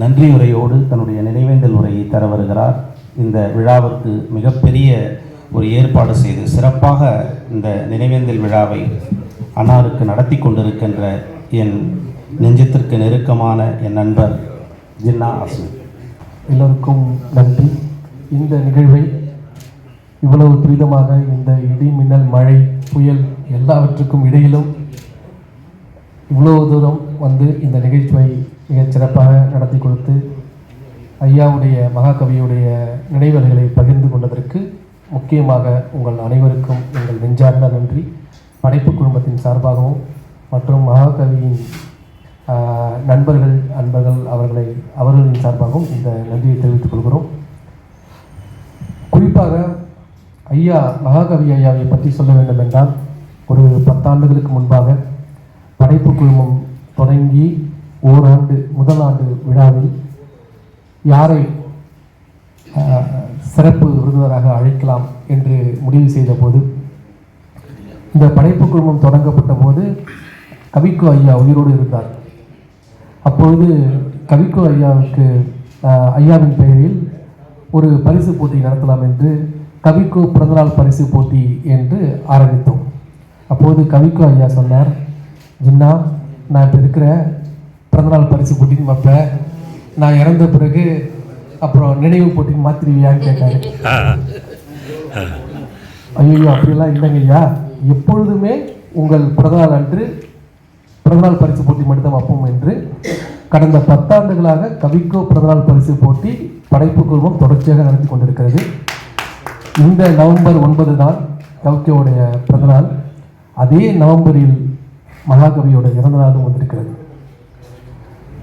நன்றியுரையோடு தன்னுடைய நினைவேந்தல் உரையை தர வருகிறார். இந்த விழாவிற்கு மிகப்பெரிய ஒரு ஏற்பாடு செய்து சிறப்பாக இந்த நினைவேந்தல் விழாவை அன்னாருக்கு நடத்தி கொண்டிருக்கின்ற என் நெஞ்சத்திற்கு நெருக்கமான என் நண்பர் ஜின்னா அசு எல்லோருக்கும் நன்றி. இந்த நிகழ்வை இவ்வளவு துரிதமாக இந்த இடி மின்னல் மழை புயல் எல்லாவற்றுக்கும் இடையிலும் இவ்வளவு தூரம் வந்து இந்த நிகழ்ச்சியை மிகச் சிறப்பாக நடத்தி கொடுத்து ஐயாவுடைய மகாகவியுடைய நினைவல்களை பகிர்ந்து கொண்டதற்கு முக்கியமாக உங்கள் அனைவருக்கும் எங்கள் நெஞ்சார்ந்த நன்றி. படைப்பு குழுமத்தின் சார்பாகவும் மற்றும் மகாகவியின் நண்பர்கள் அன்பர்கள் அவர்களை அவர்களின் சார்பாகவும் இந்த நன்றியை தெரிவித்துக் கொள்கிறோம். குறிப்பாக ஐயா மகாகவி ஐயாவை பற்றி சொல்ல வேண்டும் என்றால் ஒரு பத்தாண்டுகளுக்கு முன்பாக படைப்பு குழுமம் தொடங்கி ஓராண்டு முதல் ஆண்டு விழாவில் யாரை சிறப்பு விருதுவராக அழைக்கலாம் என்று முடிவு செய்த போது இந்த படைப்பு குழுமம் தொடங்கப்பட்ட போது கவிக்கு ஐயா உயிரோடு இருந்தார். அப்பொழுது கவிக்கு ஐயாவுக்கு ஐயாவின் பெயரில் ஒரு பரிசு போட்டி நடத்தலாம் என்று கவிக்கு பிறந்தநாள் பரிசு போட்டி என்று ஆரம்பித்தோம். அப்போது கவிக்கு ஐயா சொன்னார் ஜின்னா நான் இப்போ இருக்கிற பிறந்தநாள் பரிசு போட்டின்னு வைப்பேன். நான் இறந்த பிறகு அப்புறம் நினைவு போட்டின்னு மாத்திருவியான்னு கேட்டாரு. ஐயோ அப்படிலாம் இல்லைங்க ஐயா எப்பொழுதுமே உங்கள் பிறந்தநாள் அன்று பிறந்தநாள் பரிசு போட்டி மட்டும்தான் வைப்போம் என்று கடந்த பத்தாண்டுகளாக கவிக்கோ பிறந்தநாள் பரிசு போட்டி படைப்பு குழுமம் தொடர்ச்சியாக நடத்தி கொண்டிருக்கிறது. இந்த நவம்பர் ஒன்பது தான் கவிக்கோவுடைய பிறந்தநாள். அதே நவம்பரில் மகாகவியோட இறந்த நாளும் வந்திருக்கிறது.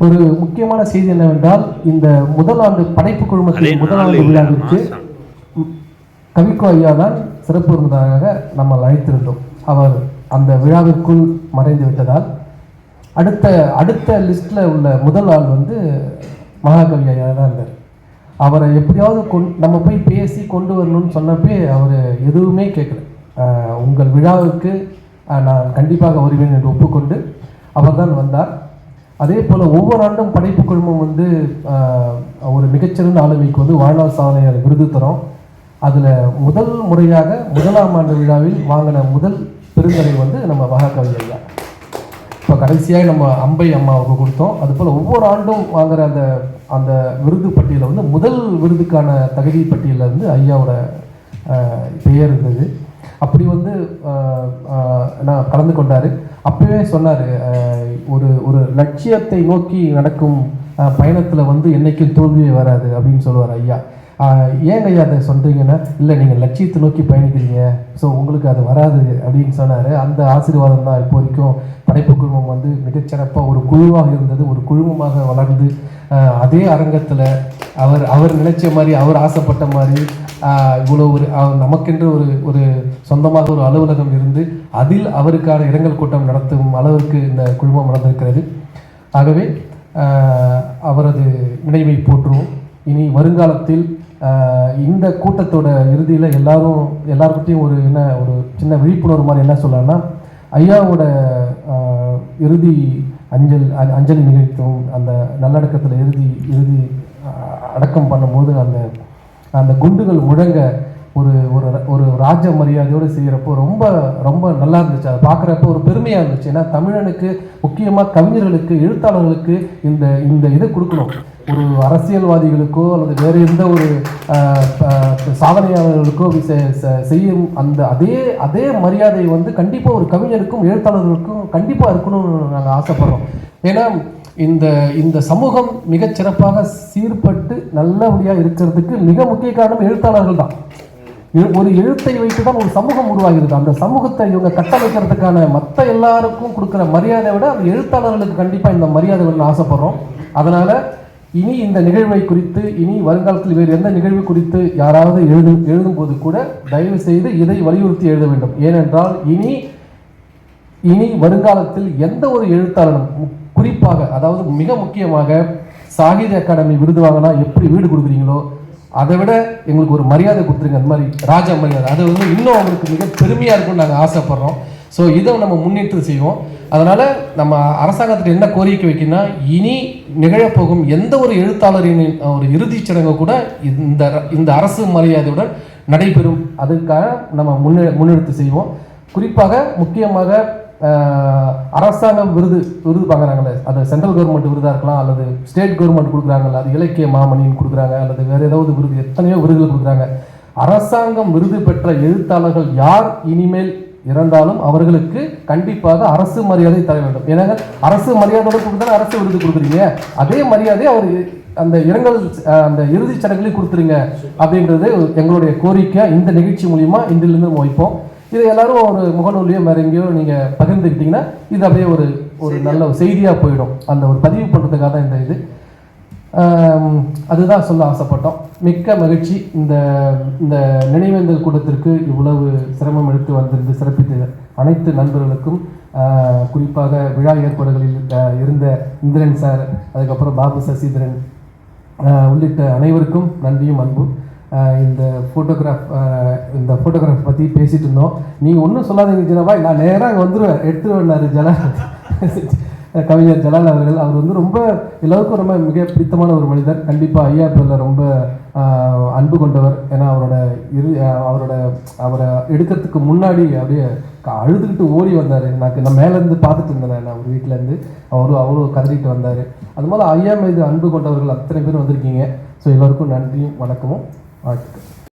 ஒரு முக்கியமான செய்தி என்னவென்றால் இந்த முதல் ஆண்டு படைப்பு குழுமத்தின் முதல் ஆண்டு விழாவிற்கு கவிக்கோ ஐயா தான் சிறப்பு விருந்தினராக நம்ம அழைத்திருந்தோம். அவர் அந்த விழாவிற்குள் மறைந்து விட்டதால் அடுத்த அடுத்த லிஸ்ட்டில் உள்ள முதல் ஆள் வந்து மகாகவி ஐயா தான் இருந்தார். அவரை எப்படியாவது கொண் நம்ம போய் பேசி கொண்டு வரணும்னு சொன்னப்பே அவர் எதுவுமே கேட்கல. உங்கள் விழாவுக்கு நான் கண்டிப்பாக வருவேன் என்று ஒப்புக்கொண்டு அவர்தான் வந்தார். அதே போல் ஒவ்வொரு ஆண்டும் படைப்பு குழுமம் வந்து ஒரு மிகச்சிறந்த ஆளுமைக்கு வந்து வாழ்நாள் சாதனையாளர் விருது தரும். அதில் முதல் முறையாக முதலாம் ஆண்டு விழாவில் வாங்கின முதல் பெருந்தரை வந்து நம்ம மகாகவி ஐயா. இப்போ கடைசியாக நம்ம அம்பை அம்மாவுக்கு கொடுத்தோம். அதுபோல் ஒவ்வொரு ஆண்டும் வாங்குற அந்த அந்த விருது பட்டியலில் வந்து முதல் விருதுக்கான தகுதி பட்டியலில் வந்து ஐயாவோட பெயர் இருந்தது. அப்படி வந்து நான் கலந்து கொண்டார். அப்பவே சொன்னார் ஒரு ஒரு லட்சியத்தை நோக்கி நடக்கும் பயணத்தில் வந்து என்றைக்கும் தோல்வியே வராது அப்படின்னு சொல்லுவார் ஐயா. ஏன் ஐயா அதை சொல்கிறீங்கன்னா இல்லை நீங்கள் லட்சியத்தை நோக்கி பயணிக்கிறீங்க. ஸோ உங்களுக்கு அது வராது அப்படின்னு சொன்னார். அந்த ஆசீர்வாதம் தான் இப்போ வரைக்கும் படைப்பு குழுமம் வந்து மிகச்சிறப்பாக ஒரு குழுவாக இருந்தது ஒரு குழுமமாக வளர்ந்து அதே அரங்கத்தில் அவர் அவர் நினைச்ச மாதிரி அவர் ஆசைப்பட்ட மாதிரி இவ்வளோ ஒரு நமக்கென்று ஒரு ஒரு சொந்தமாக ஒரு அலுவலகம் இருந்து அதில் அவருக்கான இரங்கல் கூட்டம் நடத்தும் அளவுக்கு இந்த குழுமம் நடந்திருக்கிறது ஆகவே அவரது நினைவை போற்றுவோம். இனி வருங்காலத்தில் இந்த கூட்டத்தோட இறுதியில் எல்லாரும் எல்லாருக்கிட்டையும் ஒரு என்ன ஒரு சின்ன விழிப்புணர்வு மாதிரி என்ன சொல்லலாம்னா ஐயாவோட இறுதி அஞ்சல் அ- அஞ்சலி நிகழ்த்தும் அந்த நல்லடக்கத்தில் இறுதி இறுதி அடக்கம் பண்ணும்போது அந்த அந்த குண்டுகள் முழங்க ஒரு ஒரு ஒரு ராஜ மரியாதையோடு செய்கிறப்போ ரொம்ப ரொம்ப நல்லா இருந்துச்சு. அதை பார்க்குறப்ப ஒரு பெருமையாக இருந்துச்சு. ஏன்னா தமிழனுக்கு முக்கியமாக கவிஞர்களுக்கு எழுத்தாளர்களுக்கு இந்த இந்த இதை கொடுக்கணும். ஒரு அரசியல்வாதிகளுக்கோ அல்லது வேறு எந்த ஒரு சாதனையாளர்களுக்கோ செய்யும் அந்த அதே அதே மரியாதை வந்து கண்டிப்பாக ஒரு கவிஞருக்கும் எழுத்தாளர்களுக்கும் கண்டிப்பாக இருக்கணும்னு நாங்கள் ஆசைப்படுறோம். ஏன்னா இந்த இந்த சமூகம் மிகச் சிறப்பாக சீர்பட்டு நல்லபடியாக இருக்கிறதுக்கு மிக முக்கிய காரணம் எழுத்தாளர்கள் தான். எழு- ஒரு எழுத்தை வைத்து தான் ஒரு சமூகம் உருவாகிறது. அந்த சமூகத்தை இவங்க கட்டமைக்கிறதுக்கான மற்ற எல்லாருக்கும் கொடுக்குற மரியாதை விட அந்த எழுத்தாளர்களுக்கு கண்டிப்பாக இந்த மரியாதை ஆசைப்படுறோம். அதனால் இனி இந்த நிகழ்வை குறித்து இனி வருங்காலத்தில் வேறு எந்த நிகழ்வு குறித்து யாராவது எழுது எழுதும்போது கூட தயவு செய்து இதை வலியுறுத்தி எழுத வேண்டும். ஏனென்றால் இனி இனி வருங்காலத்தில் எந்த ஒரு எழுத்தாளனும் குறிப்பாக அதாவது மிக முக்கியமாக சாகித்ய அகாடமி விருது வாங்கினா எப்படி வீடு கொடுக்குறீங்களோ அதை விட எங்களுக்கு ஒரு மரியாதை கொடுத்துருங்க. அந்த மாதிரி ராஜா மரியாதை. அது வந்து இன்னும் அவங்களுக்கு மிக பெருமையாக இருக்கும்னு நாங்கள் ஆசைப்படுறோம். ஸோ இதை நம்ம முன்னேற்று செய்வோம். அதனால் நம்ம அரசாங்கத்தில் என்ன கோரிக்கை வைக்கணும்னா இனி நிகழப்போகும் எந்த ஒரு எழுத்தாளரின் ஒரு இறுதிச் சடங்கு கூட இந்த இந்த அரசு மரியாதையுடன் நடைபெறும். அதுக்காக நம்ம முன்னே முன்னெடுத்து செய்வோம். குறிப்பாக முக்கியமாக அரசாங்க அரசாங்கம் விருது விருது பார்க்குறாங்களே அது சென்ட்ரல் கவர்மெண்ட் விருதாக இருக்கலாம் அல்லது ஸ்டேட் கவர்மெண்ட் கொடுக்குறாங்கல்ல. அது இலக்கிய மாமணின்னு கொடுக்குறாங்க அல்லது வேறு ஏதாவது விருது எத்தனையோ விருதுகள் கொடுக்குறாங்க. அரசாங்கம் விருது பெற்ற எழுத்தாளர்கள் யார்? இனிமேல் இறந்தாலும் அவர்களுக்கு கண்டிப்பாக அரசு மரியாதை தர வேண்டும். ஏன்னா அரசு மரியாதையோட கொடுத்தா அரசு விருது கொடுக்குறீங்க. அதே மரியாதை அவர் அந்த இரங்கல் அந்த இறுதிச் சடங்குலையும் கொடுத்துருங்க அப்படின்றது எங்களுடைய கோரிக்கை. இந்த நிகழ்ச்சி மூலியமா இன்றிலிருந்து வைப்போம். இதை எல்லாரும் ஒரு முகநூல்லையோ வேற எங்கேயோ நீங்க பகிர்ந்துக்கிட்டீங்கன்னா இது அப்படியே ஒரு ஒரு நல்ல ஒரு செய்தியா போயிடும். அந்த ஒரு பதிவு பண்றதுக்காக தான் இந்த இது. அதுதான் சொல்ல ஆசைப்பட்டோம். மிக்க மகிழ்ச்சி. இந்த இந்த நினைவேந்தல் கூட்டத்திற்கு இவ்வளவு சிரமம் எடுத்து வந்திருந்து சிறப்பித்த அனைத்து நண்பர்களுக்கும் குறிப்பாக விழா ஏற்பாடுகளில் இருந்த இந்திரன் சார் அதுக்கப்புறம் பாபு சசிதரன் உள்ளிட்ட அனைவருக்கும் நன்றியும் அன்பும். இந்த ஃபோட்டோகிராஃப் இந்த ஃபோட்டோகிராஃப் பற்றி பேசிட்டு இருந்தோம். நீங்கள் ஒன்றும் சொல்லாதீங்க ஜனபாய் நான் நேராக அங்கே வந்துடுவேன் எடுத்துருவேன்னாரு ஜன கவிஞர் ஜலால் அவர்கள் அவர் வந்து ரொம்ப எல்லாருக்கும் ரொம்ப மிக பிடித்தமான ஒரு மனிதர். கண்டிப்பாக ஐயா பேரில் ரொம்ப அன்பு கொண்டவர். ஏன்னா அவரோட இரு அவரோட அவரை எடுக்கிறதுக்கு முன்னாடி அப்படியே க- அழுதுகிட்டு ஓடி வந்தார். எனக்கு நான் மேலேருந்து பார்த்துட்டு இருந்தேன் நான் அவர் வீட்டிலேருந்து அவரும் அவரும் கதறிட்டு வந்தார். அது மாதிரி ஐயா மீது அன்பு கொண்டவர்கள் அத்தனை பேர் வந்திருக்கீங்க. ஸோ எல்லோருக்கும் நன்றியும் வணக்கமும் வாழ்த்துக்கள்.